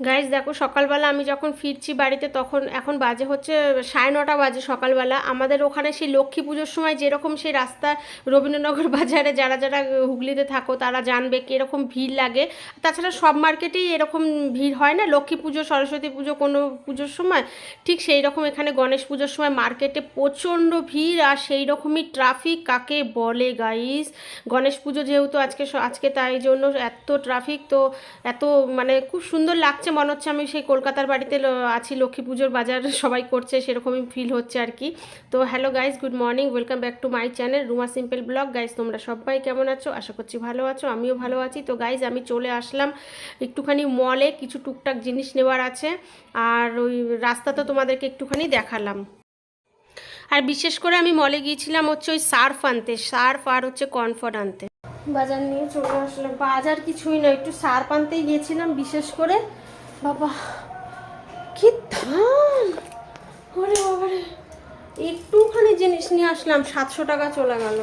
Guys দেখো, সকালবেলা আমি যখন ফিরছি বাড়িতে তখন এখন বাজে হচ্ছে সাড়ে নটা বাজে সকালবেলা। আমাদের ওখানে সেই লক্ষ্মী পুজোর সময় যেরকম সেই রাস্তা রবীন্দ্রনগর বাজারে যারা যারা হুগলিতে থাকো, তারা জানবে কীরকম ভিড় লাগে। তাছাড়া সব মার্কেটেই এরকম ভিড় হয় না, লক্ষ্মী পুজো, সরস্বতী পুজো কোনো পুজোর সময়। ঠিক সেই রকম এখানে গণেশ পুজোর সময় মার্কেটে প্রচণ্ড ভিড় আর সেই রকমই ট্রাফিক কাকে বলে গাইস গণেশ পুজো যেহেতু আজকে আজকে তাই জন্য এত ট্রাফিক তো এত মানে খুব সুন্দর লাগছে মনে হচ্ছে আমি সেই কলকাতার বাড়িতে আছি, লক্ষ্মী পুজোর বাজার সবাই করছে, সেরকমই ফিল হচ্ছে আর কি। তো hello guys good morning welcome back to my channel Ruma simple blog guys তোমরা সবাই কেমন আছো? আশা করছি ভালো আছো, আমিও ভালো আছি। তো গাইস আমি চলে আসলাম একটুখানি মলে কিছু টুকটাক জিনিস নেওয়ার আছে, আর ওই রাস্তা তো তোমাদেরকে একটুখানি দেখালাম। আর বিশেষ করে আমি মলে গিয়েছিলাম হচ্ছে ওই সার্ফ আনতে সার্ফ আর হচ্ছে কনফর্ট আনতে। বাজার নিয়ে চলে আসলাম। বাজার কিছুই না একটু সার্ফ আনতেই গিয়েছিলাম বিশেষ করে। বাবা, কি দাম ওরে বাবারে একটুখানি জিনিস নিয়ে আসলাম, সাতশো টাকা চলে গেল।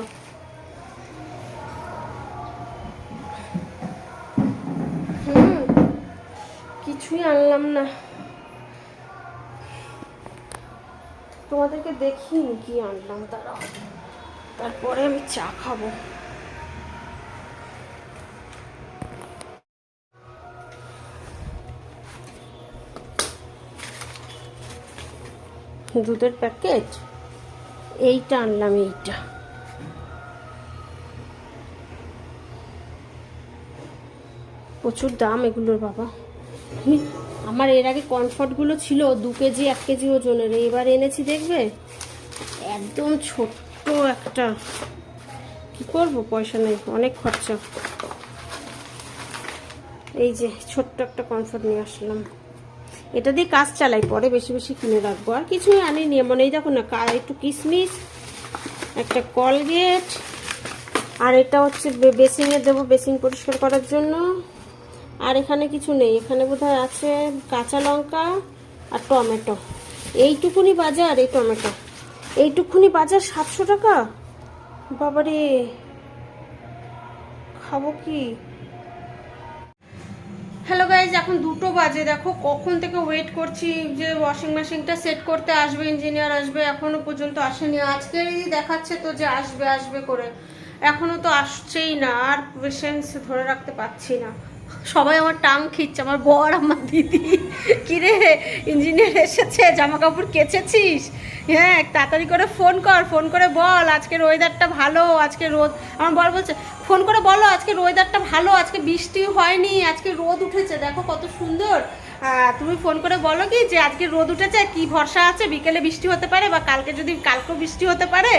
হুম, কিছুই আনলাম না। তোমাদেরকে দেখিনি কি আনলাম তারা তারপরে আমি চা খাব। দুধের প্যাকেট? এইটা আনলাম, এইটা। প্রচুর দাম এগুলোর বাবা। আমার এর আগে কমফর্টগুলো ছিল দু কেজি, এক কেজি ওজনের। এবার এনেছি, দেখবে? একদম ছোট্ট একটা। কি করব? পয়সা নেই, অনেক খরচা। এই যে, ছোট্ট একটা কমফর্ট নিয়ে আসলাম। এটা দিয়ে কাজ চালাই, পরে বেশি বেশি কিনে রাখব। আর কিছুই আনিনি এমন এই দেখো না একটু কিশমিশ একটা কলগেট, আর এটা হচ্ছে বে- বেসিংয়ে দেবো বেসিং পরিষ্কার করার জন্য। আর এখানে কিছু নেই, এখানে বোধহয় আছে কাঁচা লঙ্কা আর টমেটো। এইটুকুনি বাজার, এই টমেটো। এইটুকুনি বাজার সাতশো টাকা? বাবারে, খাব কি? হ্যালো গাইজ এখন দুটো বাজে, দেখো কখন থেকে ওয়েট করছি যে ওয়াশিং মেশিনটা সেট করতে আসবে ইঞ্জিনিয়ার আসবে এখনও পর্যন্ত আসেনি। আজকেই দেখাচ্ছে তো যে আসবে আসবে করে। এখনও তো আসছেই না, আর পেশেন্স ধরে রাখতে পারছি না। সবাই আমার টাং খিচ্ছে, আমার বর, আমার দিদি। কিরে ইঞ্জিনিয়ার এসেছে জামা কাপড় কেচেছিস? হ্যাঁ তাড়াতাড়ি করে ফোন কর ফোন করে বল, আজকের ওয়েদারটা ভালো, আজকে রোদ। আমার বর বলছে ফোন করে বলো, আজকে ওয়েদারটা ভালো, আজকে বৃষ্টি হয়নি, আজকে রোদ উঠেছে, দেখো কত সুন্দর। তুমি ফোন করে বলো কি যে আজকে রোদ উঠেছে, কি ভরসা আছে? বিকেলে বৃষ্টি হতে পারে বা কালকে যদি কালকেও বৃষ্টি হতে পারে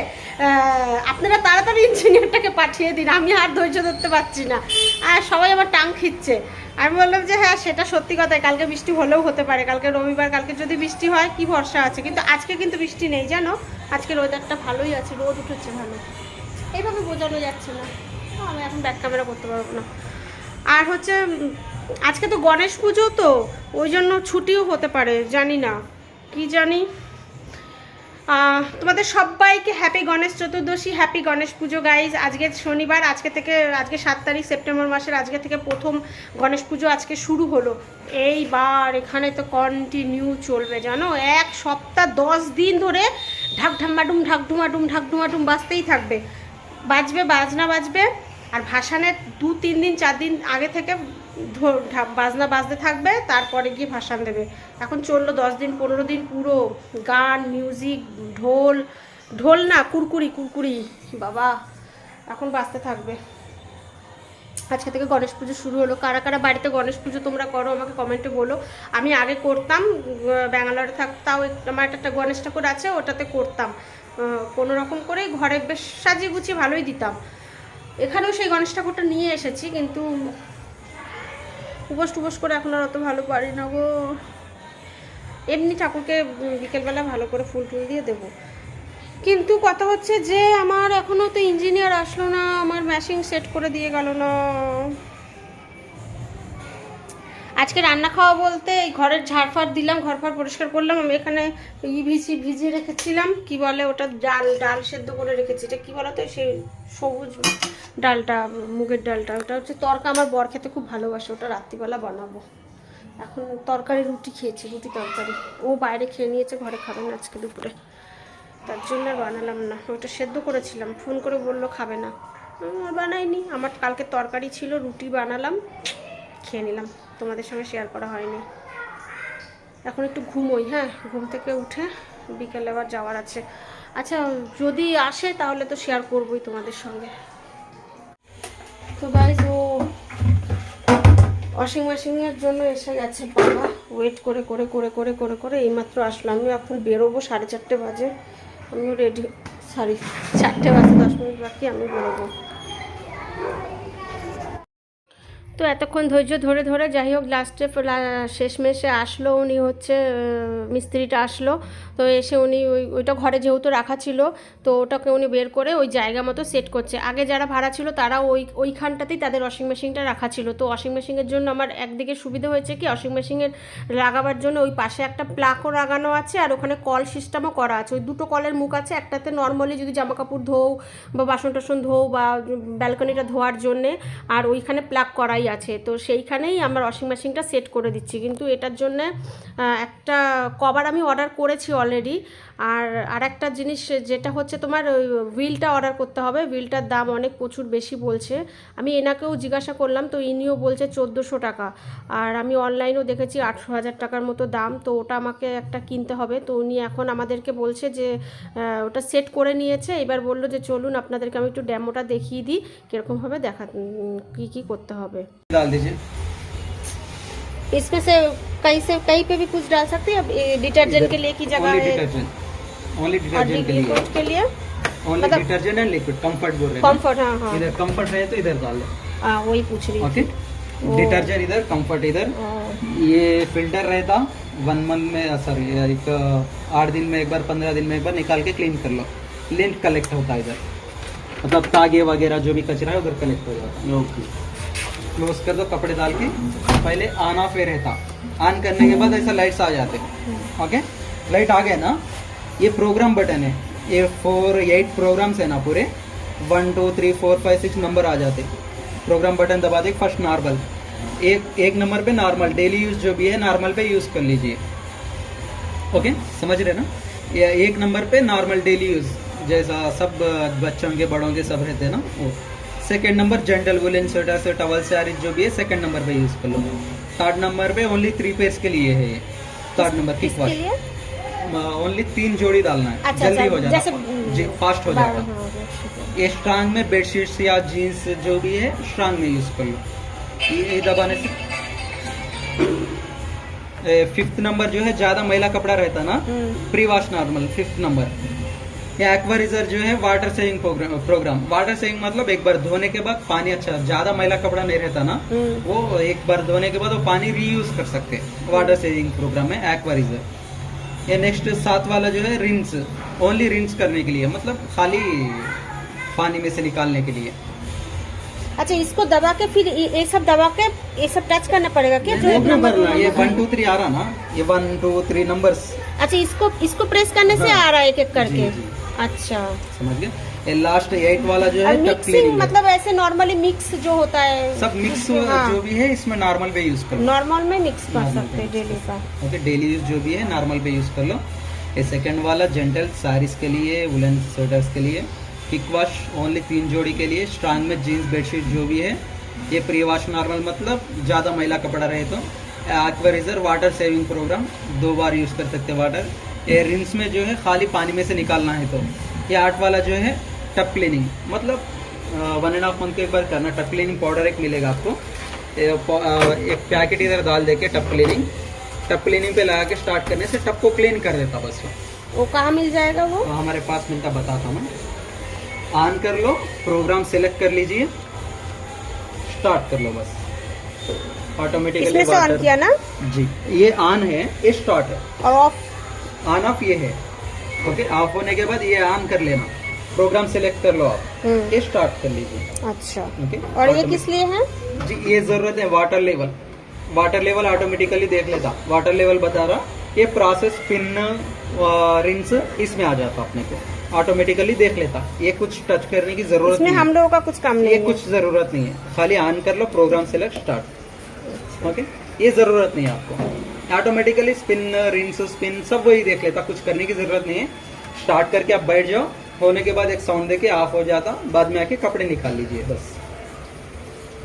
আপনারা তাড়াতাড়ি ইঞ্জিনিয়ারটাকে পাঠিয়ে দিন, আমি আর ধৈর্য ধরতে পারছি না। আর সবাই আমার টাং খিচ্ছে। আমি বললাম যে হ্যাঁ সেটা সত্যি কথাই কালকে বৃষ্টি হলেও হতে পারে, কালকে রবিবার, কালকে যদি বৃষ্টি হয়, কি ভরসা আছে? কিন্তু আজকে কিন্তু বৃষ্টি নেই, জানো? আজকের ওয়েদারটা ভালোই আছে, রোদ উঠেছে ভালো। এইভাবে বোঝানো যাচ্ছে না। আমি এখন ব্যাক ক্যামেরা করতে পারব না। আর হচ্ছে আজকে তো গণেশ পুজো তো, ওই জন্য ছুটিও হতে পারে, জানি না। কি জানি? তোমাদের সবাইকে happy Ganesh Chaturdashi happy Ganesh Puja guys আজকে শনিবার, আজকে থেকে, আজকে সাত তারিখ, সেপ্টেম্বর মাসের আজকে থেকে প্রথম গণেশ পুজো আজকে শুরু হলো। এইবার এখানে তো কন্টিনিউ চলবে, জানো? এক সপ্তাহ, দশ দিন ধরে ঢাক ঢাম্মাডুম, ঢাক ঢুমাডুম ঢাক ঢুমাডুম বাজতেই থাকবে। বাজবে, বাজনা বাজবে, আর ভাসানের দু, তিন দিন, চার দিন আগে থেকে বাজনা বাজতে থাকবে, তারপরে গিয়ে ভাসান দেবে। এখন চলল দশ দিন, পনেরো দিন পুরো গান মিউজিক ঢোল ঢোল না, কুরকুরি কুরকুরি, বাবা, এখন বাজতে থাকবে। আজকে থেকে গণেশ পুজো শুরু হলো। কারা কারা বাড়িতে গণেশ পুজো তোমরা করো, আমাকে কমেন্টে বলো। আমি আগে করতাম ব্যাঙ্গালোরে থাকতাও আমার একটা গণেশ ঠাকুর আছে, ওটাতে করতাম। কোনো রকম করে ঘরে বেশ সাজিয়ে গুছিয়ে ভালোই দিতাম। এখানেও সেই গণেশ ঠাকুরটা নিয়ে এসেছি, কিন্তু উপোস টুপোস করে এখন আর অত ভালো পারি না গো। এমনি ঠাকুরকে বিকেলবেলা ভালো করে ফুল টুল দিয়ে দেবো। কিন্তু কথা হচ্ছে যে, আমার এখনও তো ইঞ্জিনিয়ার আসলো না, আমার ম্যাশিং সেট করে দিয়ে গেল না। আজকে রান্না খাওয়া বলতে এই ঘরের ঝাড়ফাড় দিলাম ঘর ফাড় পরিষ্কার করলাম। আমি এখানে ই ভিজি ভিজিয়ে রেখেছিলাম। কি বলে ওটা ডাল ডাল সেদ্ধ করে রেখেছি। এটা কি বলতো? সেই সবুজ ডালটা, মুগের ডালটা। ওটা হচ্ছে তরকা। আমার বর খেতে খুব ভালোবাসে। ওটা রাত্রিবেলা বানাবো। এখন তরকারি রুটি খেয়েছি, রুটি তরকারি। ও বাইরে খেয়ে নিয়েছে, ঘরে খাবে না আজকে দুপুরে। তার জন্য বানালাম না। ওটা সেদ্ধ করেছিলাম। ফোন করে বলল খাবে না। বানাইনি। আমার কালকে তরকারি ছিল, রুটি বানালাম, খেয়ে নিলাম। তোমাদের সঙ্গে শেয়ার করা হয়নি। এখন একটু ঘুমোই হ্যাঁ? ঘুম থেকে উঠে বিকেলে আবার যাওয়ার আছে। আচ্ছা যদি আসে তাহলে তো শেয়ার করবোই তোমাদের সঙ্গে। তো গাইজ ও ওয়াশিং মেশিনের জন্য এসে গেছে বাবা। ওয়েট করে করে করে করে করে করে এইমাত্র আসলো। আমি এখন বেরোবো সাড়ে চারটে বাজে। আমিও রেডি সরি চারটে বাজে, দশ মিনিট বাকি, আমি বেরোবো। তো এতক্ষণ ধৈর্য ধরে ধরে যাই হোক লাস্টে শেষমেশে আসলো উনি হচ্ছে মিস্ত্রিটা আসলো। তো এসে উনি ওই, ওইটা ঘরে যেহেতু রাখা ছিল, তো ওটাকে উনি বের করে ওই জায়গা মতো সেট করছে। আগে যারা ভাড়া ছিল তারা ওই, ওইখানটাতেই তাদের ওয়াশিং মেশিনটা রাখা ছিল। তো ওয়াশিং মেশিনের জন্য আমার একদিকে সুবিধা হয়েছে কি ওয়াশিং মেশিনের লাগাবার জন্য ওই পাশে একটা প্লাকও লাগানো আছে আর ওখানে কল সিস্টেমও করা আছে। ওই দুটো কলের মুখ আছে, একটাতে নর্মালি যদি জামা কাপড় ধোও বা বাসন টাসন ধোও বা ব্যালকনিটা ধোয়ার জন্যে আর ওইখানে প্লাগ করাই আছে, তো সেইখানেই আমার ওয়াশিং মেশিনটা সেট করে দিচ্ছি। কিন্তু এটার জন্য একটা কভার আমি অর্ডার করেছি অলরেডি আর আর একটা জিনিস যেটা হচ্ছে তোমার ওই হুইলটা অর্ডার করতে হবে। হুইলটার দাম অনেক প্রচুর বেশি বলছে। আমি এনাকেও জিজ্ঞাসা করলাম, তো ইনিও বলছে চোদ্দোশো টাকা। আর আমি অনলাইনেও দেখেছি আটশো হাজার টাকার মতো দাম। তো ওটা আমাকে একটা কিনতে হবে। তো উনি এখন আমাদেরকে বলছে যে ওটা সেট করে নিয়েছে। এবার বলল যে, চলুন, আপনাদেরকে আমি একটু ড্যামোটা দেখিয়ে দিই। কীরকমভাবে দেখা কী কী করতে হবে? डाल दीजिए। इसमें से कहीं से कहीं पे भी कुछ डाल सकते हैं? डिटर्जेंट के लिए की जगह है। ओनली डिटर्जेंट के लिए। के लिए। ओनली मतलब- डिटर्जेंट एंड लिक्विड कंफर्ट बोल रहे हैं कंफर्ट हाँ हाँ। इधर कंफर्ट रहे तो इधर डाल हाँ वही पूछ रही ओके डिटर्जेंट इधर कंफर्ट इधर। ये फ़िल्टर रहता वन मंथ में सॉरी एक आठ दिन में एक बार पंद्रह दिन में एक बार निकाल के क्लीन कर लो। लिंट कलेक्ट होता है इधर। मतलब तागे वगैरह जो भी कचरा है उधर कलेक्ट हो जाता है। ओके क्लोज कर दो कपड़े डाल के। पहले ऑन ऑफ़ रहता। ऑन करने के बाद ऐसा लाइट्स आ जाते। ओके लाइट आ गए ना? ये प्रोग्राम बटन है। ये फोर एट प्रोग्राम्स है ना पूरे। One two three four five six number आ जाते। प्रोग्राम बटन दबा दे फ़र्स्ट नॉर्मल एक एक नंबर पे नॉर्मल डेली यूज़ जो भी है नॉर्मल पे यूज़ कर लीजिए। ओके समझ रहे ना? ये एक नंबर पे नॉर्मल डेली यूज़ जैसा सब, बच्चों के, बड़ों के सब रहते हैं ना? वो। Second number gentle woollen sweater से टवल सारीज जो भी है सेकंड नंबर पे यूज़ कर लो। थर्ड नंबर पे ओनली थ्री पेयर्स के लिए है। ये थर्ड नंबर किक वॉश लिए? ओनली तीन जोड़ी डालना है। अच्छा, जल्दी अच्छा, हो जैसे- जी फास्ट हो जाएगा। ये स्ट्रांग में बेडशीट्स या जीन्स जो भी है स्ट्रांग में यूज़ कर लो। ये दबाने से फिफ्थ नंबर जो है ज़्यादा मैला कपड़ा रहता ना pre wash normal fifth number ये एक्वारिजर जो है water saving program program water saving मतलब एक बार धोने के बाद पानी अच्छा ज़्यादा मैला कपड़ा नहीं रहता ना हम्म, वो एक बार धोने के बाद वो पानी रीयूज कर सकते हैं। वाटर सेविंग प्रोग्राम है एक्वारिजर ये नेक्स्ट सात वाला जो है रिंस ओनली रिंस करने के लिए मतलब खाली पानी में से निकालने के लिए। अच्छा इसको दबा के फिर ये सब दबा के ये सब टच करना पड़ेगा क्या? जो नंबर ये वन टू थ्री आ रहा ना ये वन टू थ्री नंबर्स अच्छा इसको इसको प्रेस करने से हाँ। आ रहा है एक एक करके। जी, जी। अच्छा। समझ गए? लास्ट एट वाला जो है मिक्सिंग मतलब ऐसे नॉर्मली मिक्स जो होता है। सब मिक्स हाँ। जो भी है इसमें नॉर्मल पे यूज़ करो। नॉर्मल में मिक्स कर सकते हैं डेली का। ओके डेली यूज़ जो भी है नॉर्मल पे यूज़ कर लो। ये सेकंड वाला जेंटल साड़ीज के लिए वुलन स्वेटर्स के लिए। किक वॉश ओनली तीन जोड़ी के लिए। स्ट्रांग में जीन्स बेडशीट जो भी है ये प्री वॉश नॉर्मल मतलब ज़्यादा मैला कपड़ा रहे तो। एक्वाराइजर वाटर सेविंग प्रोग्राम दो बार यूज़ कर सकते वाटर ये रिंस में जो है खाली पानी में से निकालना है तो। ये आठ वाला जो है टप क्लीनिंग मतलब वन एंड हाफ़ मंथ के एक बार करना। टप क्लीनिंग पाउडर एक मिलेगा आपको। एक पैकेट इधर डाल देके टप क्लीनिंग टप क्लीनिंग पे लगा के स्टार्ट करने से टप को क्लीन कर देता बस वो। कहाँ मिल जाएगा वो? तो हमारे पास मिलता बताता हूँ ऑन कर लो प्रोग्राम सेलेक्ट कर लीजिए। स्टार्ट कर लो बस। ऑटोमेटिकली ऑन किया ना? जी। ये ऑन है ये स्टार्ट है। और ऑफ़ ऑन ऑफ़ ये है। ओके ऑफ़ होने के बाद ये ऑन कर लेना। प्रोग्राम सेलेक्ट कर लो आप। हम्म, ये स्टार्ट कर लीजिए। अच्छा। ओके और ये किस लिए है? जी ये ज़रूरत है water level water level automatically देख लेता। वाटर लेवल बता रहा ये प्रोसेस पिन रिंग्स इसमें आ जाता अपने को। ऑटोमेटिकली देख लेता। ये कुछ टच करने की ज़रूरत इसमें नहीं हम लोगों का कुछ काम नहीं ये कुछ ज़रूरत नहीं है। खाली ऑन कर लो प्रोग्राम सेलेक्ट स्टार्ट ओके ये ज़रूरत नहीं है आपको। ऑटोमेटिकली स्पिन रिंस स्पिन सब वही देख लेता कुछ करने की ज़रूरत नहीं है। स्टार्ट करके आप बैठ जाओ। होने के बाद एक साउंड देके ऑफ़ हो जाता। बाद में आके कपड़े निकाल लीजिए बस।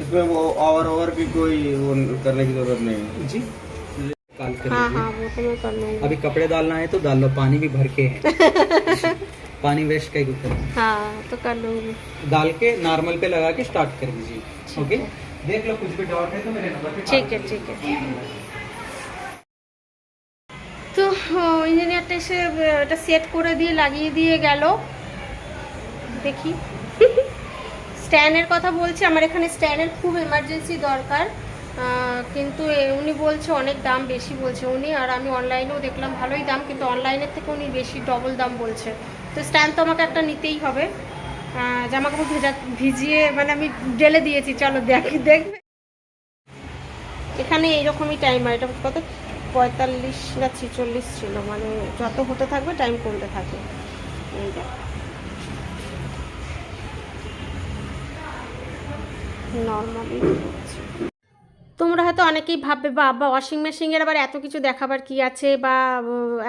इसमें वो और और भी कोई वो करने की ज़रूरत नहीं है। जी। निकाल कर हाँ, हाँ, वो तो मैं कर अभी कपड़े डालना है तो डाल लो पानी भी भर के है। पानी वेस्ट का ही हाँ। तो कर लो डाल के नॉर्मल पे लगा के स्टार्ट कर दीजिए। ओके देख लो कुछ भी डाउट है तो मेरे नंबर पे ठीक है ठीक है। এসে এটা সেট করে দিয়ে লাগিয়ে দিয়ে গেল। দেখি। স্ট্যান্ডের কথা বলছে, আমার এখানে স্ট্যান্ডের খুব এমার্জেন্সি দরকার। কিন্তু উনি বলছে অনেক দাম বেশি বলছে উনি, আর আমি অনলাইনেও দেখলাম ভালোই দাম, কিন্তু অনলাইনের থেকে উনি বেশি ডবল দাম বলছে। তো স্ট্যান্ড তো আমাকে একটা নিতেই হবে। জামা কাপড় ভেজা, ভিজিয়ে মানে আমি ডেলে দিয়েছি, চলো দেখ, দেখবে। এখানে এইরকমই টাইম আর এটা কত? পঁয়তাল্লিশ না ছিচল্লিশ ছিল মানে যত হতে থাকবে টাইম কমতে থাকবে তোমরা হয়তো অনেকেই ভাববে, বাবা ওয়াশিং মেশিনের আবার এত কিছু দেখাবার কি আছে বা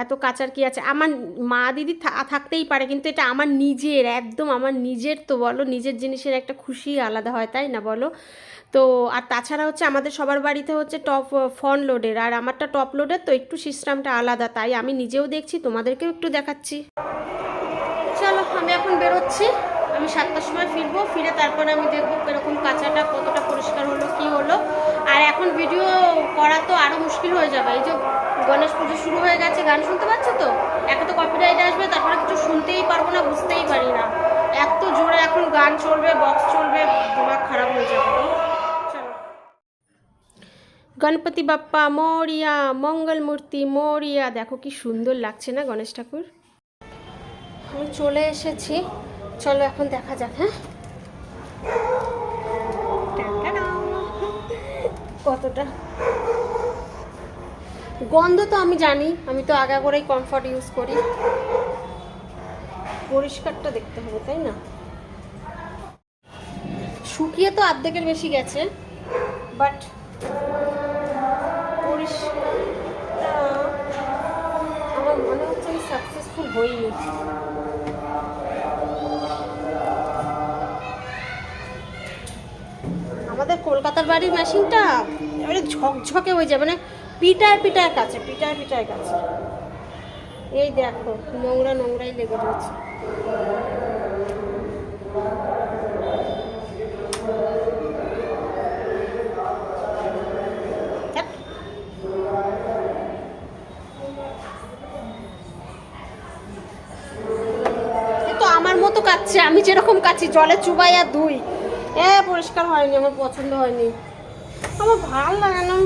এত কাচার কি আছে? আমার মা দিদি থাকতেই পারে, কিন্তু এটা আমার নিজের, একদম আমার নিজের তো বলো, নিজের জিনিসের একটা খুশি আলাদা হয়, তাই না বলো? তো আর তাছাড়া হচ্ছে আমাদের সবার বাড়িতে হচ্ছে টপ ফন লোডের আর আমারটা টপ লোডের তো একটু সিস্টেমটা আলাদা, তাই আমি নিজেও দেখছি, তোমাদেরকেও একটু দেখাচ্ছি। চলো, আমি এখন বেরোচ্ছি, আমি সাতটার সময় ফিরবো, ফিরে তারপরে আমি দেখব কীরকম কাঁচাটা কতটা পরিষ্কার হলো, কি হলো। আর এখন ভিডিও করা তো আরও মুশকিল হয়ে যাবে, এই যে গণেশ পুজো শুরু হয়ে গেছে, গান শুনতে পাচ্ছ তো? একে তো কপিরাইট আসবে, তারপরে কিছু শুনতেই পারব না, বুঝতেই পারি না। এত জোরে এখন গান চলবে বক্স চলবে, দিমাগ খারাপ হয়ে যাবে। গণপতি বাপ্পা, মরিয়া মঙ্গল মূর্তি মরিয়া। দেখো কি সুন্দর লাগছে না গণেশ ঠাকুর? আমি চলে এসেছি। চলো এখন দেখা যাক হ্যাঁ? কতটা? গন্ধ তো আমি জানি। আমি তো আগা করেই কমফর্ট ইউজ করি। পরিষ্কারটা দেখতে হবে, তাই না? শুকিয়ে তো অর্ধেকের বেশি গেছে বাট হইনি আমাদের কলকাতার বাড়ির মেশিনটা এবারে ঝকঝকে হয়ে যায় মানে পিটায় পিটায় কাছে, পিটায় পিটায় কাছে। এই দেখো, নোংরা নোংরাই লেগে রয়েছে ধ্যাৎ। এ তো আমার মতো কাচ্ছে আমি যেরকম কাচ্ছি জলে চুবাই আর দুই এ, পরিষ্কার হয়নি, আমার পছন্দ হয়নি। আমার ভালো লাগে না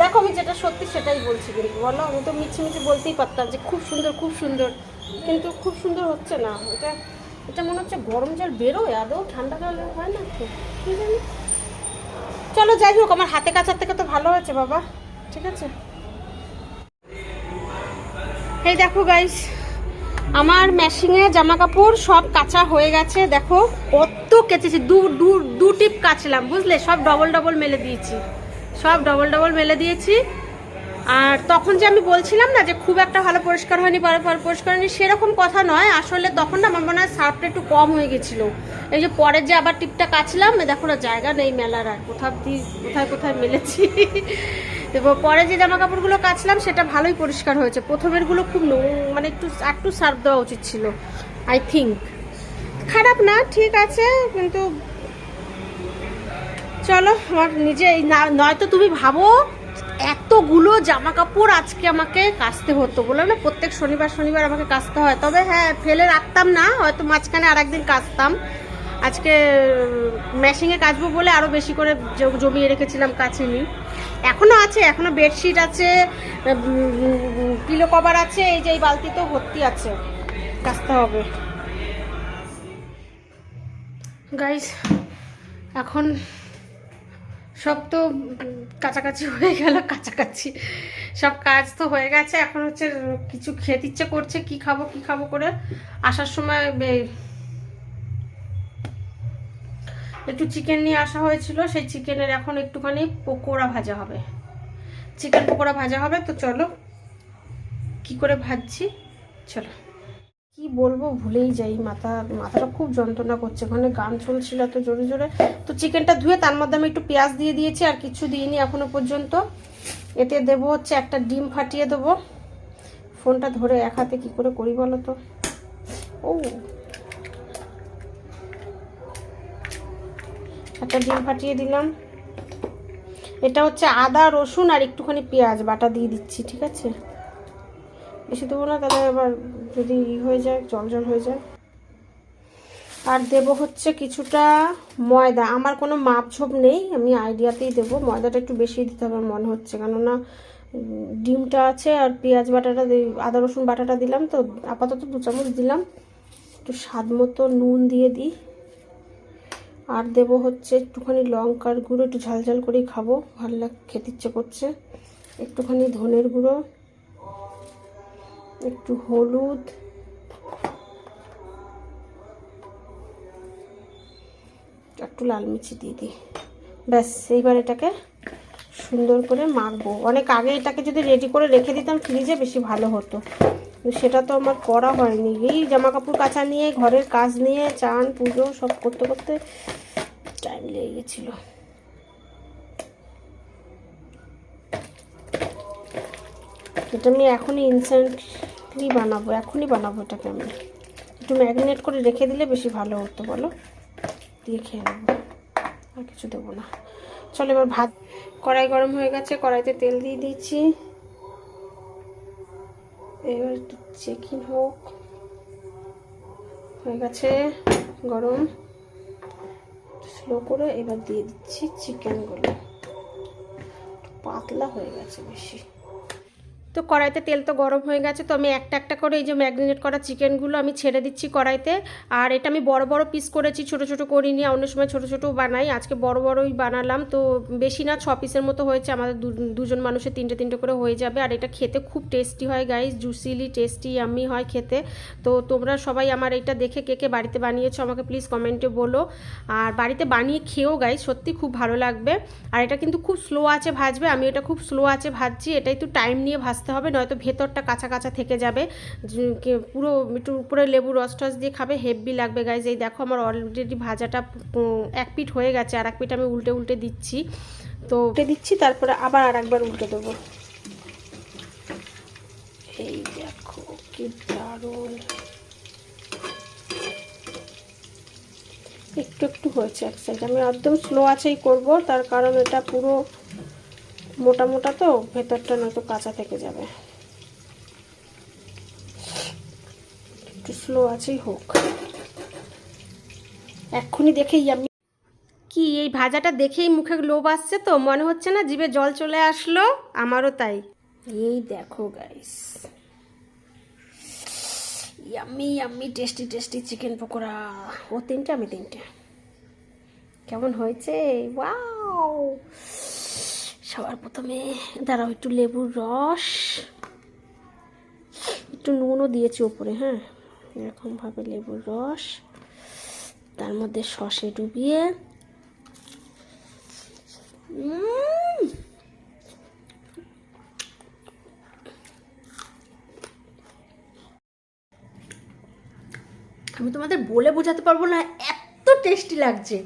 দেখো, আমি যেটা সত্যি সেটাই বলছি কিন্তু, বলো? আমি তো মিছি মিছি বলতেই পারতাম যে খুব সুন্দর খুব সুন্দর। কিন্তু খুব সুন্দর হচ্ছে না। এটা এটা মনে হচ্ছে গরম জল বেরোয়, আদৌ ঠান্ডা জল হয় না কি জানি? চলো, যাই হোক, আমার হাতে কাচার থেকে তো ভালো হয়েছে বাবা। ঠিক আছে? এই দেখো গাইস আমার মেশিনে জামা কাপড় সব কাঁচা হয়ে গেছে। দেখো, কত কেচেছি, দু দু দু টিপ কাচলাম, বুঝলে? সব ডবল ডবল মেলে দিয়েছি। সব ডবল ডবল মেলে দিয়েছি। আর তখন যে আমি বলছিলাম না যে খুব একটা ভালো পরিষ্কার হয়নি, পরে পরে, পরিষ্কার হয়নি, সেরকম কথা নয়। আসলে তখন না আমার মনে হয় সার্ফটা একটু কম হয়ে গেছিল। এই যে পরে যে আবার টিপটা কাচলাম দেখো না জায়গা নেই মেলার আর, কোথাও দিয়ে কোথায় কোথায় মেলেছি। এবার পরে যে জামা কাপড়গুলো কাচলাম, সেটা ভালোই পরিষ্কার হয়েছে। প্রথমেরগুলো খুব মানে একটু একটু সার্ফ দেওয়া উচিত ছিল আই থিঙ্ক খারাপ না, ঠিক আছে, কিন্তু চলো, আমার নিজে নয়তো তুমি ভাবো এতগুলো জামা কাপড় আজকে আমাকে কাচতে হতো বললাম না, প্রত্যেক শনিবার শনিবার আমাকে কাচতে হয়। তবে হ্যাঁ ফেলে রাখতাম না, হয়তো মাঝখানে আর একদিন কাচতাম। আজকে মেশিনে কাচবো বলে আরও বেশি করে জমিয়ে রেখেছিলাম, কাচিনি। এখনও আছে এখনও বেডশিট আছে পিলো কভার আছে, এই যে এই বালতিতেও ভর্তি আছে। কাচতে হবে। গাইস এখন সব তো কাছাকাছি হয়ে গেল, কাছাকাছি। সব কাজ তো হয়ে গেছে, এখন হচ্ছে কিছু খেতে ইচ্ছে করছে, কি খাব কি খাব করে আসার সময় একটু চিকেন নিয়ে আসা হয়েছিল, সেই চিকেনের এখন একটুখানি পকোড়া ভাজা হবে। চিকেন পকোড়া ভাজা হবে, তো চলো, কি করে ভাজছি? চলো। কি বলব ভুলেই যাই, মাথা, মাথাটা খুব যন্ত্রণা করছে। ওখানে গান চলছিল এত জোরে জোরে। তো চিকেনটা ধুয়ে তার মধ্যে আমি একটু পেঁয়াজ দিয়ে দিয়েছি, আর কিছু দিইনি এখনও পর্যন্ত। এতে দেবো হচ্ছে একটা ডিম ফাটিয়ে দেবো। ফোনটা ধরে এক হাতে কী করে করি বলো তো? ও। একটা ডিম ফাটিয়ে দিলাম। এটা হচ্ছে আদা, রসুন আর একটুখানি পেঁয়াজ, বাটা দিয়ে দিচ্ছি, ঠিক আছে? বেশি দেবো না, তাহলে আবার যদি ই হয়ে যায় জল হয়ে যায়। আর দেব হচ্ছে কিছুটা ময়দা। আমার কোনো মাপ ঝোপ নেই, আমি আইডিয়াতেই দেবো। ময়দাটা একটু বেশি দিতে আমার মনে হচ্ছে। কেননা ডিমটা আছে আর পেঁয়াজ বাটাটা আদা, রসুন বাটাটা দিলাম তো, আপাতত দু চামচ দিলাম। একটু স্বাদ মতো নুন দিয়ে দিই। আর দেব হচ্ছে একটুখানি লঙ্কার গুঁড়ো, একটু ঝাল ঝাল করেই খাব। ভালো লাগ, খেতে ইচ্ছে করছে। একটুখানি ধনের গুঁড়ো। একটু হলুদ। একটু লাল মিচি দিয়ে দিই। ব্যাস, এইবার এটাকে সুন্দর করে মাখবো। অনেক আগে এটাকে যদি রেডি করে রেখে দিতাম ফ্রিজে বেশি ভালো হতো। সেটা তো আমার করা হয়নি। এই জামা কাপড় কাচা নিয়ে, ঘরের কাজ নিয়ে, চান, পুজো সব করতে করতে টাইম লেগে গেছিল। এটা আমি এখনই ইনস্ট্যান্টলি বানাবো, এখনই বানাবো এটাকে আমি। একটু ম্যারিনেট করে রেখে দিলে বেশি ভালো হতো, বলো? দিয়ে খেয়ে নেব। আর কিছু দেবো না। চলো এবার ভাত, কড়াই গরম হয়ে গেছে, কড়াইতে তেল দিয়ে দিয়েছি এবার একটু চেকিং হোক। হয়ে গেছে গরম। স্লো করে এবার দিয়ে দিচ্ছি চিকেনগুলো পাতলা হয়ে গেছে বেশি। তো কড়াইতে তেল তো গরম হয়ে গেছে, তো আমি একটা একটা করে এই যে ম্যাগনেট করা চিকেনগুলো আমি ছেড়ে দিচ্ছি কড়াইতে। আর এটা আমি বড় বড় পিস করেছি, ছোট ছোট করিনি, অন্য সময় ছোট ছোট বানাই। আজকে বড় বড়ই বানালাম, তো বেশি না, ছ পিসের মতো হয়েছে। আমাদের দুজন মানুষের তিনটে তিনটে করে হয়ে যাবে। আর এটা খেতে খুব টেস্টি হয় গাইস জুসিলি টেস্টি আমি হয় খেতে। তো তোমরা সবাই আমার এটা দেখে কে কে বাড়িতে বানিয়েছো আমাকে প্লিজ কমেন্টে বলো। আর বাড়িতে বানিয়ে খেয়েও গাইস সত্যি খুব ভালো লাগবে। আর এটা কিন্তু খুব স্লো আছে ভাজবে, আমি এটা খুব স্লো আছে ভাজছি এটা একটু টাইম নিয়ে ভাজতে হবে, নয়তো ভেতরটা কাঁচা কাঁচা থেকে যাবে। পুরো একটু উপরে লেবু রস টস দিয়ে খাবে, হেভি লাগবে গাইজ এই দেখো আমার অলরেডি ভাজাটা এক পিঠ হয়ে গেছে, আর এক পিঠ আমি উল্টে উল্টে দিচ্ছি। তো উল্টে দিচ্ছি, তারপরে আবার আর একবার উল্টে দেবো। এই দেখো কি দারুণ। একটু একটু হয়েছে এক সাইড আমি একদম স্লো আছেই করব, তার কারণ এটা পুরো মোটা মোটা তো ভেতরটা নয়তো কাঁচা থেকে যাবে। একটু স্লো আছেই হোক। এক্ষুনি দেখেই আমি কি এই ভাজাটা দেখেই মুখে লোভ আসছে তো? মনে হচ্ছে না জিভে জল চলে আসলো? আমারও তাই। এই দেখো guys yummy yummy tasty tasty chicken pakora. ও তিনটে আমি তিনটে। কেমন হয়েছে? ওয়াও সবার প্রথমে দাঁড়াও, একটু লেবুর রস, একটু নুনও দিয়েছি ওপরে হ্যাঁ? এরকমভাবে লেবুর রস, তার মধ্যে সসে ডুবিয়ে আমি তোমাদের বলে বোঝাতে পারব না, এত টেস্টি লাগছে।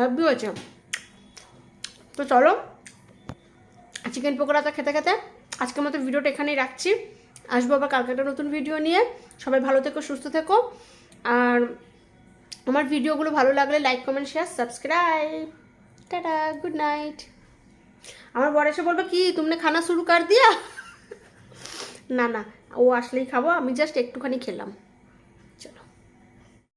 হ্যাপি হয়েছে তো চলো চিকেন পকোড়াটা খেতে খেতে আজকের মতো ভিডিওটা এখানেই রাখছি। আসব আবার কালকে একটা নতুন ভিডিও নিয়ে। সবাই ভালো থেকো, সুস্থ থেকো। আর আমার ভিডিওগুলো ভালো লাগলে like comment share subscribe tata good night আমার বর এসে বলবে, কি, তুমনে খানা শুরু কর দিয়া? না না, ও আসলেই খাব, আমি জাস্ট একটুখানি খেলাম।